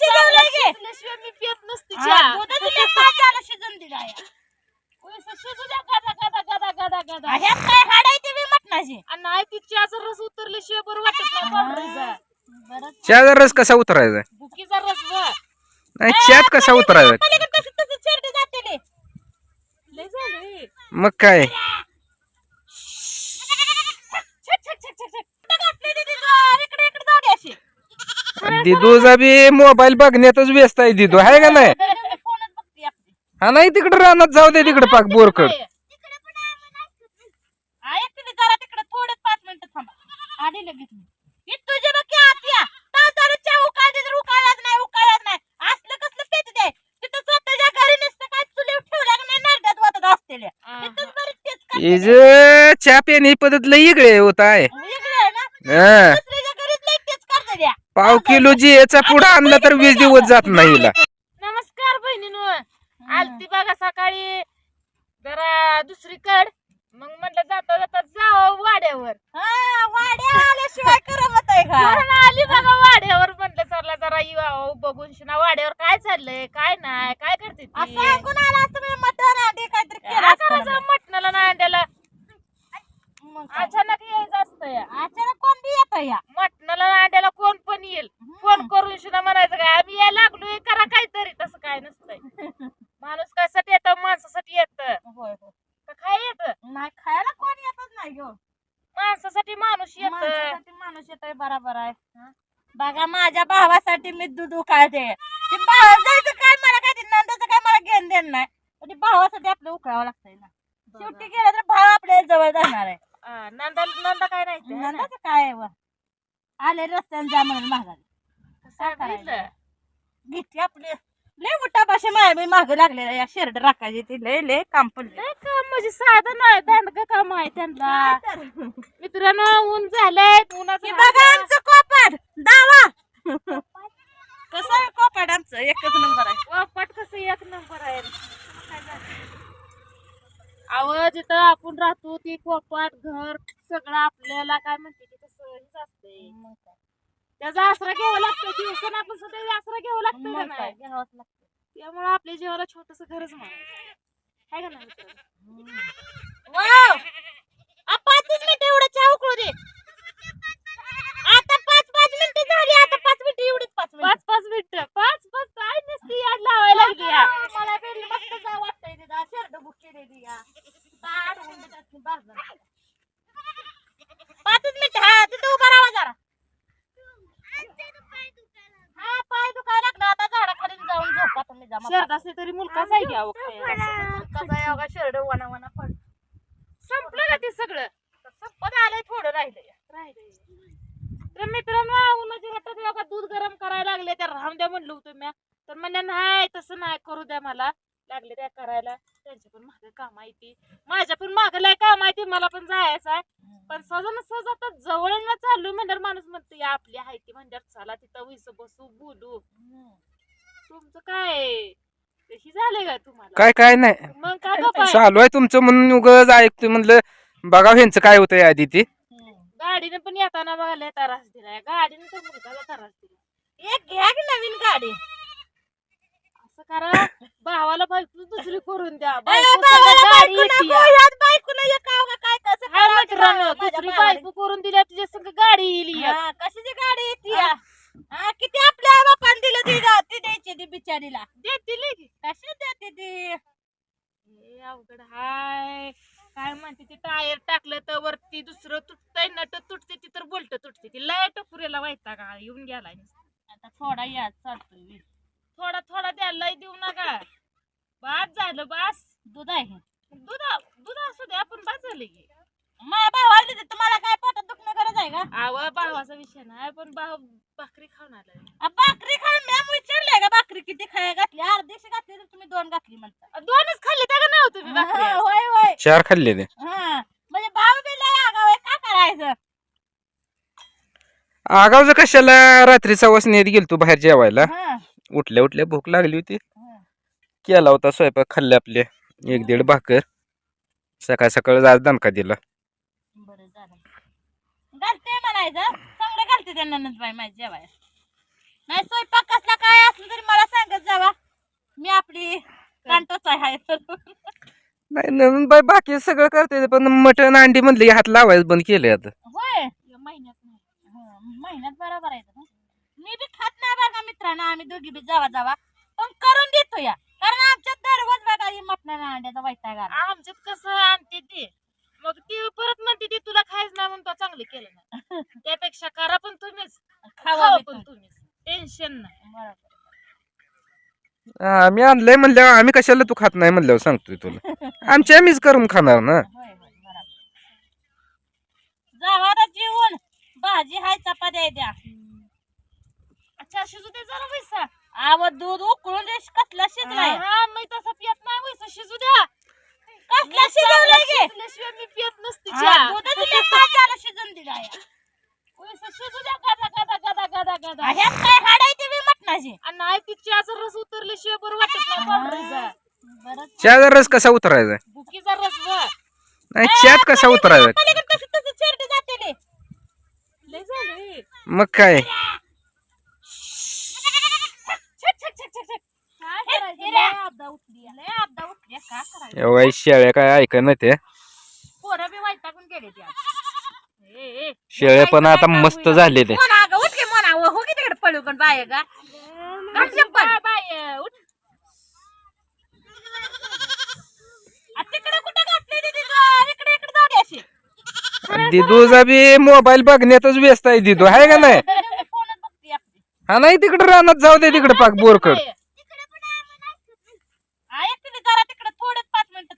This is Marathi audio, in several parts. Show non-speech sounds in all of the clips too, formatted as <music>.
शिजवलंय गे शिजल्याशिवाय मी पित नसते चहा. दुधाचं ते पाण्याला शिजून दिला या. पैसे शिजू द्या गदा गदा गदा गदा गदा. ह्यात काय हाड आहे ते बी मटणाची आणि नाही ती चहाचा रस उतरल्याशिवाय बरं वाटत नाही पांढरीचा बरं. चहाचा रस कसा उतरायचा? भुकीचा रस बघ. नाही चहात कसा उतरायचा? पलीकडे कसं तसं चिरडे जाते ले. लय झाले. मग काय? छट, छट, छट, छट, छट. कुठं घातली? इकडे इकडे जाऊ अशी. दिदूचा बी मोबाईल बघण्यातच व्यस्त आहे दिदू. आहे का नाही? फोनच बघते आपली. हा नाही तिकडे रानात जाऊ दे तिकडे पाक बोरकड. ही. इज चहा पिणे पद्धत लई इकडे होत आहे वेगळं आहे ना हा. दुसऱ्याच्या घरीच लई तेच करते द्या पाव किलो जी याचा पुढं आणला तर वीस दिवस जात नाही हिला. नमस्कार बहिणीनो. आलती बघा सकाळी. जरा दुसरीकड. मग म्हटलं जाता जाता जावं वाड्यावर. हा वाड्या आल्याशिवाय करमत आहे का म्हणून आली बघा वाड्यावर. म्हटलं चला जरा येऊ बघून शिना वाड्यावर काय चाललंय काय नाही काय करते ती? असं ऐकून आला असतं मी मटण आधी काहीतरी केलं असतं ना. मटणाला नाही अंड्याला मग काय? अचानक या अचानक कोण बी येतं या मटणाला अंड्याला कोण पण येईल? फोन करून शिना म्हणायचं काय? आम्ही यायला लागलोय करा काहीतरी. तसं काय नसतंय. <laughs> माणूस कशासाठी येतं? माणसासाठी येतं. होय होय. का काय येतं? नाही खायला कोण येतच नाही घेऊन माणसासाठी माणूस येतं. माणसासाठी माणूस येतोय बरोबर आहे. बघा माझ्या भावासाठी मी दूध उकाळते. ते भावाचं काय मला काय ते नंदाचं काय मला घेण देण नाही. पण ते भावासाठी आपलं उकळावं लागतंय ना. शेवटी गेलं तर भाव आपल्या जवळ जाणार आहे. नंदा नंदा काय नाही ते, है ना? नंदाचं काय व? आले रस्त्याने जा म्हणून कसं बघितलं? घेतली आपले. लय मोठा पाशे माया मी माग लागलेला या शेरड राखायची ती लय लय काम पडले. लय काम म्हणजे साधं नाही दांडग काम आहे त्यांना. मित्रांनो ऊन झालंय उन्हाचं बघा आमचं कोपाड. दावा. कसं आहे कोपाड आमचं? एकच नंबर आहे. वापट कसं एक नंबर आहे? आवाज जिथं आपण राहतो ती कोपाट घर सगळं आपल्याला काय म्हणते ते तसं हेच असतंय त्याचा आसरा घ्यावा लागतो दिवसन आपण सुद्धा आसरा घ्यावा लागतो का नाही? घ्यावंच लागतं. त्यामुळे आपल्या जीवाला छोटस घरच म्हणायचं. आहे का नाही मिनिटं एवढं चहा उकळू दे. आता पाच पाच मिनिटं झाली आता पाच मिनिटं एवढीच पाच मिनिटं. पाच पाच मिनिटं. पाच पाच काय नसती याड लावायला लागली. मला मस्त वाटतंय तिथं. शर्ट बुक केलेली या पाचच मिनिटं हा तिथं उभा राहा जरा हा पाय दुखायला लागला. आता झाडाखाली जाऊन झोपा तुम्ही. जमा शर्ट असले तरी मुलकाच आहे घ्यावं. कसा योगा शर्ट वना वना पड संपलं का ते सगळं संपत आलंय थोडं राहिलंय तर मित्रांनो उन्हाच्या हातात बघा दूध गरम करायला लागले त्या राहून द्या म्हणलं होतं म्या तर म्हणल्या नाही तसं नाही करू द्या मला लागले त्या करायला त्यांच्या पण मागे काम आहे ती माझ्या पण मागे लय काम आहे ती मला पण जायचं आहे. पण सहज सहज आता जवळ न चाललो म्हणल्यावर माणूस म्हणतो या आपली आहे ती म्हणल्यावर चला तिथं विस बसू बोलू. तुमचं काय? ही झालंय का तुम्हाला? काय काय नाही. मग का गप्प आहे? चालू आहे तुमचं म्हणून उगच ऐकतोय म्हणलं बघा ह्यांचं काय होतंय आधी ते. गाडीने पण येताना बघा लय त्रास दिलाय. गाडीने तर मुलगाला त्रास दिला एक घ्या की नवीन गाडी? करा. भावाला बायको दुसरी करून द्या. बायको भावाला संग गाडी येते करावं मित्रांनो दुसरी. बायको करून दिल्या तुझ्या संग गाडी येईल एक. हा, कशाची गाडी येते या? हा, किती आपल्या बापान दिलं ती गा- ती द्यायची ती बिचारीला. देतील कशी देते ती? अवघड हाय. काय म्हणते ते टायर टाकलं तर वरती दुसरं तुटतंय नट तुटते ती तर बोलट तुटते ती. लय टपुऱ्याला वायता का येऊन गेलाय आता थोडा या चालतोय. थोडा थोडा द्या लय देऊ नका. बास झालं बास. दूध आहे दूध दूध असू दे आपण बास झालं की. माझ्या भावाला देते तुम्हाला काय पोटात दुखणं गरज आहे का? आव भावाचा विषय नाही पण भाव भाकरी खाऊन आलाय. आ, भाकरी खाऊन मॅम विचारलंय का भाकरी किती खाया घातली? अर्धीशी घातली तर तुम्ही दोन घातली म्हणता. दोनच खाल्ले त्या का नव्हतं तुम्ही हा? होय होय. चार खाल्ले ते. हा म्हणजे भाव बी लय आगाव आहे काय करायचं? आगावचं कशाला? रात्री सवास नेत गेलतो बाहेर जेवायला. हा, उठल्या उठल्या भूक लागली होती. केला होता स्वयंपाक खाल्ले आपले. एक दीड भाकर. सकाळ सकाळ आज दणका दिला. बरं झालं. घालते म्हणायचं. चांगलं घालते माझ्या नाही स्वयंपाक कसला काय असलं तरी मला सांगत जावा. मी आपली कांटोच आहे. नाही बाकी सगळं करते पण मटण अंडी म्हणले हात लावायचं बंद केले आता. होय. महिन्यात बरोबर आहे. मित्रांनो आम्ही दोघी बी जावा जावा. पण करून देतो या. कारण आमच्यात दररोज बघा ही मटणा अंड्याचा वैताग आला. आमच्यात कसं आणते ते. मग ती परत म्हणते ती तुला खायच नाही म्हणून तो चांगलं केलं नाही. <laughs> त्यापेक्षा करा पण तुम्हीच. खावा खावा बी पण तुम्ही. तुम्हीच. टेन्शन नाही. बरोबर. आम्ही आणलंय म्हणल्यावर आम्ही कशाला तू खात नाही म्हणल्यावर सांगतोय तुला. आमच्या आम्हीच करून खाणार ना. होय होय बरोबर. जावा आता जेवण भाजी हाय चपात्या द्या शिजू दे जरा वैसा. आव दूध उकळून दे कसला शिजलाय? हा मी तसं पियत नाही वैसा शिजू द्या. कसला शिजवलाय गे? शिजल्याशिवाय मी पियत नसते हा, चहा. दूध दिले शिजून दिलाय वैसा शिजू द्या गदा गदा गदा गदा गदा. ह्यात काय बी मटणाची? आणि नाही ती चहाचा रस उतरल्याशिवाय बरं वाटत नाही पावडरीचा बरं चहाचा रस कसा उतरायचा? बुकीचा रस व नाही चहात कसा उतरायचा? पलीकडे तसं तसं चिरटी जाते ले. लय झालं. मग काय छक, छक, छक, छक, छक. काय हे, करायचं हे लय रे. आपदा उठली लय आपदा उठली, का करायचं? एवढा शेळ्या काय ऐकत नाही ते. शेळ्या पण आता मस्त झाले ते हो तू? दिदूचा बी मोबाईल बघण्यातच व्यस्त आहे दिदू आहे का नाही? <laughs> फोनच बघते आपली. हा नाही तिकडे रानात जाऊ दे तिकडे पाक बोरकड बाय. आ, एकटीने जरा तिकडे थोडं पाच मिनिटं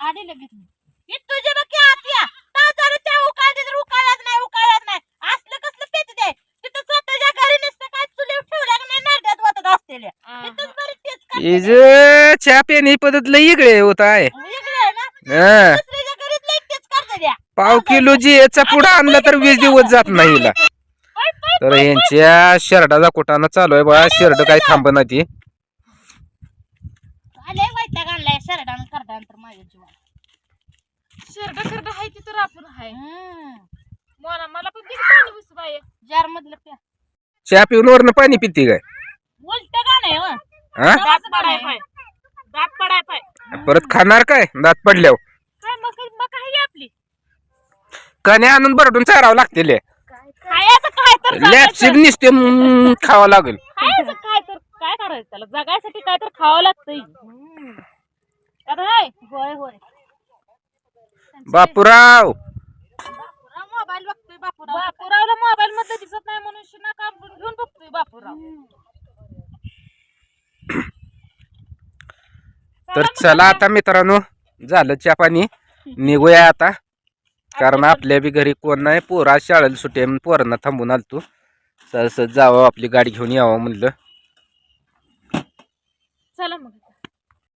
आधी लगेच मी. ही तुझी बघ की आत्या ताजारीच्या उकाळली तर उकाळाच नाही उकाळाच नाही. असलं कसलं पेट दे तिथं स्वतःच्या घरी नुसतं काय चुलीवर ठेवल्या का नाही नरड्यात वाटत असलेल्या तिथंच बरी तेच करते. इज पद्धत लई इकडे होत आहे. वेगळं आहे ना? हा. दुसरीच्या घरीच लई तेच करते द्या पाव किलो जी याचा पुढं आणला तर वीस दिवस जात नाही हिला. तर यांच्या शर्टाचा कुटाणा चालू आहे बघा. शर्ट काही थांबना ती. आले वैताग आणलाय शरडानं तर माझ्या जीवाला शेरडा खरडा हाय ती तर आपण हाय. मोना मला पण किती पाणी विसू बाय जार मधलं प्या. चहा पिऊन वरनं पाणी पिती काय? उलट का नाही हो? हा दात पडाय. पाय. दात पडाय पाय. परत खाणार काय दात पडल्यावर? काय मग मग आहे आपली? कणे आणून बरडून चारावं लागतील खायचं काय तर लॅपसिक निसते म्हणून खावं लागेल. खायचं काय तर काय करायचं त्याला? जगायसाठी काय तर खावं लागतंय. हाय होय. होय बापूराव. मोबाईल बघतोय बापूराव. बापूरावला मोबाईल मध्ये दिसत नाही म्हणून शिना काम घेऊन बघतोय बापूराव. तर चला आता मित्रांनो झालं चहा पाणी निघूया आता. कारण आपल्या बी घरी कोण नाही पोरा शाळेला सुटे पोरांना थांबून आलतो. तसं जावं आपली गाडी घेऊन यावं म्हणलं. चला मग.